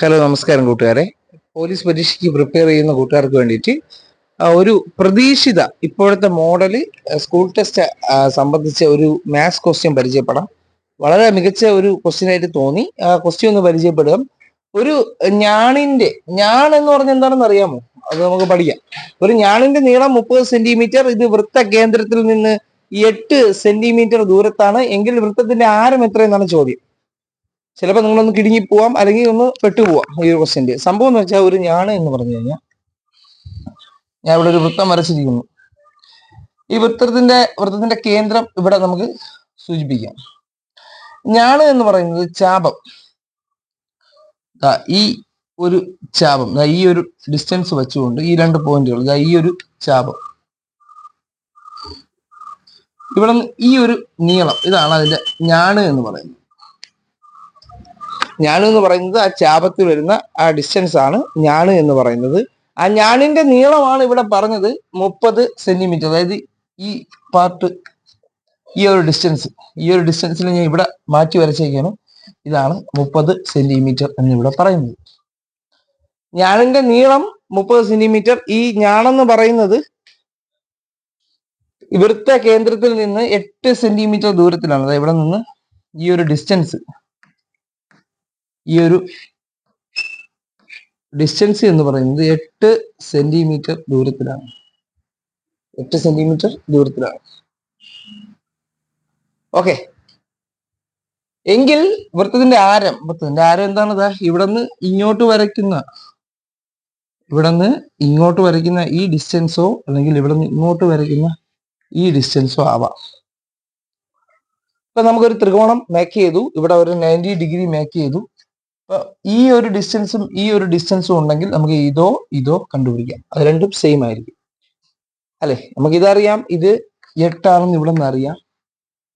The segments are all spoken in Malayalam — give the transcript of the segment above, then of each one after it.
ഹലോ നമസ്കാരം കൂട്ടുകാരെ. പോലീസ് പരീക്ഷയ്ക്ക് പ്രിപ്പയർ ചെയ്യുന്ന കൂട്ടുകാർക്ക് വേണ്ടിയിട്ട് ഒരു പ്രതീക്ഷിത ഇപ്പോഴത്തെ മോഡൽ സ്കൂൾ ടെസ്റ്റ് സംബന്ധിച്ച ഒരു മാത്സ് ക്വസ്റ്റ്യൻ പരിചയപ്പെടാം. വളരെ മികച്ച ഒരു ക്വസ്റ്റ്യൻ ആയിട്ട് തോന്നി. ആ ക്വസ്റ്റ്യൻ ഒന്ന് പരിചയപ്പെടുക ഒരു ഞാണിന്റെ ഞാൺ എന്ന് പറഞ്ഞ എന്താണെന്ന് അറിയാമോ? അത് നമുക്ക് പഠിക്കാം. ഒരു ഞാണിന്റെ നീളം മുപ്പത് സെന്റിമീറ്റർ ഇത് വൃത്ത കേന്ദ്രത്തിൽ നിന്ന് എട്ട് സെന്റിമീറ്റർ ദൂരത്താണ്. എങ്കിൽ വൃത്തത്തിന്റെ ആരം എത്രയെന്നാണ് ചോദ്യം. ചിലപ്പോൾ നിങ്ങളൊന്ന് കിടുങ്ങി പോവാം അല്ലെങ്കിൽ ഒന്ന് പെട്ടുപോവാം ഈ ഒരു ക്വസ്റ്റ്യന്റെ സംഭവം എന്ന് വെച്ചാൽ ഒരു ഞാണ് എന്ന് പറഞ്ഞു കഴിഞ്ഞാൽ ഞാൻ ഇവിടെ ഒരു വൃത്തം വരച്ചിരിക്കുന്നു. ഈ വൃത്തത്തിന്റെ വൃത്തത്തിന്റെ കേന്ദ്രം ഇവിടെ നമുക്ക് സൂചിപ്പിക്കാം. ഞാണ് എന്ന് പറയുന്നത് ചാപം. ഈ ഒരു ചാപം ഈ ഒരു ഡിസ്റ്റൻസ് വെച്ചുകൊണ്ട് ഈ രണ്ട് പോയിന്റുകൾ ഈ ഒരു ചാപം. ഇവിടെ ഈ ഒരു നീളം ഇതാണ് അതിന്റെ ഞാണ് എന്ന് പറയുന്നത്. ഞാണ് എന്ന് പറയുന്നത് ആ ചാപത്തിൽ വരുന്ന ആ ഡിസ്റ്റൻസ് ആണ് ഞാണ് എന്ന് പറയുന്നത്. ആ ഞാണിന്റെ നീളമാണ് ഇവിടെ പറഞ്ഞത് മുപ്പത് സെന്റിമീറ്റർ അതായത് ഈ പാർട്ട് ഈ ഒരു ഡിസ്റ്റൻസ് ഈ ഒരു ഡിസ്റ്റൻസിൽ ഞാൻ ഇവിടെ മാറ്റി വരച്ചേക്കാണ്. ഇതാണ് മുപ്പത് സെന്റിമീറ്റർ എന്ന് ഇവിടെ പറയുന്നത്. ഞാണിന്റെ നീളം മുപ്പത് സെന്റിമീറ്റർ ഈ ഞാണെന്ന് പറയുന്നത് വൃത്ത കേന്ദ്രത്തിൽ നിന്ന് എട്ട് സെന്റിമീറ്റർ ദൂരത്തിലാണ്. അതായത് ഇവിടെ നിന്ന് ഈ ഒരു ഡിസ്റ്റൻസ് ഈ ഒരു ഡിസ്റ്റൻസ് എന്ന് പറയുന്നത് എട്ട് സെന്റിമീറ്റർ ദൂരത്തിലാണ്. എട്ട് സെന്റിമീറ്റർ ദൂരത്തിലാണ്. ഓക്കെ എങ്കിൽ വൃത്തത്തിന്റെ ആരം വൃത്തത്തിന്റെ ആരം എന്താണ്? ഇവിടെ ഇങ്ങോട്ട് വരയ്ക്കുന്ന ഇവിടെ നിന്ന് ഇങ്ങോട്ട് വരയ്ക്കുന്ന ഈ ഡിസ്റ്റൻസോ അല്ലെങ്കിൽ ഇവിടെ നിന്ന് ഇങ്ങോട്ട് വരയ്ക്കുന്ന ഈ ഡിസ്റ്റൻസോ ആവാം. ഇപ്പൊ നമുക്കൊരു ത്രികോണം മേക്ക് ചെയ്തു. ഇവിടെ ഒരു നയന്റി ഡിഗ്രി മേക്ക് ചെയ്തു. ഈ ഒരു ഡിസ്റ്റൻസും ഈ ഒരു ഡിസ്റ്റൻസും ഉണ്ടെങ്കിൽ നമുക്ക് ഇതോ ഇതോ കണ്ടുപിടിക്കാം. അത് രണ്ടും സെയിം ആയിരിക്കും. അല്ലെ? നമുക്ക് ഇതറിയാം ഇത് എട്ടാണെന്ന് ഇവിടെ നിന്ന് അറിയാം.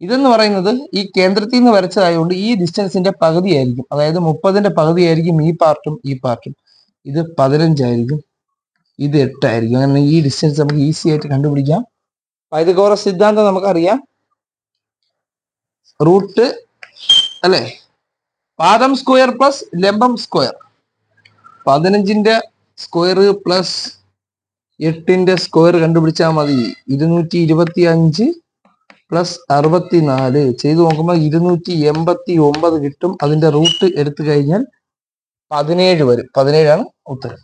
ഇതെന്ന് പറയുന്നത് ഈ കേന്ദ്രത്തിൽ നിന്ന് വരച്ചതായതുകൊണ്ട് ഈ ഡിസ്റ്റൻസിന്റെ പകുതി ആയിരിക്കും. അതായത് മുപ്പതിന്റെ പകുതി ആയിരിക്കും ഈ പാർട്ടും ഈ പാർട്ടും ഇത് പതിനഞ്ചായിരിക്കും ഇത് എട്ടായിരിക്കും അങ്ങനെ ഈ ഡിസ്റ്റൻസ് നമുക്ക് ഈസി ആയിട്ട് കണ്ടുപിടിക്കാം. പൈതകോറ സിദ്ധാന്തം നമുക്കറിയാം. റൂട്ട് അല്ലെ? പാദം സ്ക്വയർ പ്ലസ് ലംബം സ്ക്വയർ. പതിനഞ്ചിന്റെ സ്ക്വയർ പ്ലസ് എട്ടിന്റെ സ്ക്വയർ കണ്ടുപിടിച്ചാൽ മതി. ഇരുന്നൂറ്റി ഇരുപത്തി അഞ്ച് പ്ലസ് അറുപത്തിനാല്. ചെയ്ത് നോക്കുമ്പോൾ ഇരുന്നൂറ്റി എൺപത്തി ഒമ്പത് കിട്ടും. അതിന്റെ റൂട്ട് എടുത്തു കഴിഞ്ഞാൽ പതിനേഴ് വരും. പതിനേഴാണ് ഉത്തരം.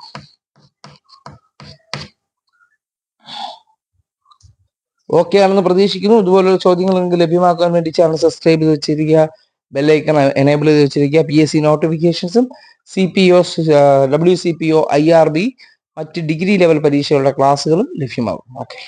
ഓക്കെ ആണെന്ന് പ്രതീക്ഷിക്കുന്നു. ഇതുപോലുള്ള ചോദ്യങ്ങൾ നിങ്ങൾക്ക് ലഭ്യമാക്കാൻ വേണ്ടി ചാനൽ സബ്സ്ക്രൈബ് ചെയ്ത് വെച്ചിരിക്കുക. ബെല്ലൈക്കൺ എനേബിൾ ചെയ്ത് വെച്ചിരിക്കുക. P S C നോട്ടിഫിക്കേഷൻസും C P O W C P O I R B മറ്റ് ഡിഗ്രി ലെവൽ പരീക്ഷകളുടെ ക്ലാസ്സുകളും ലഭ്യമാകും. ഓക്കെ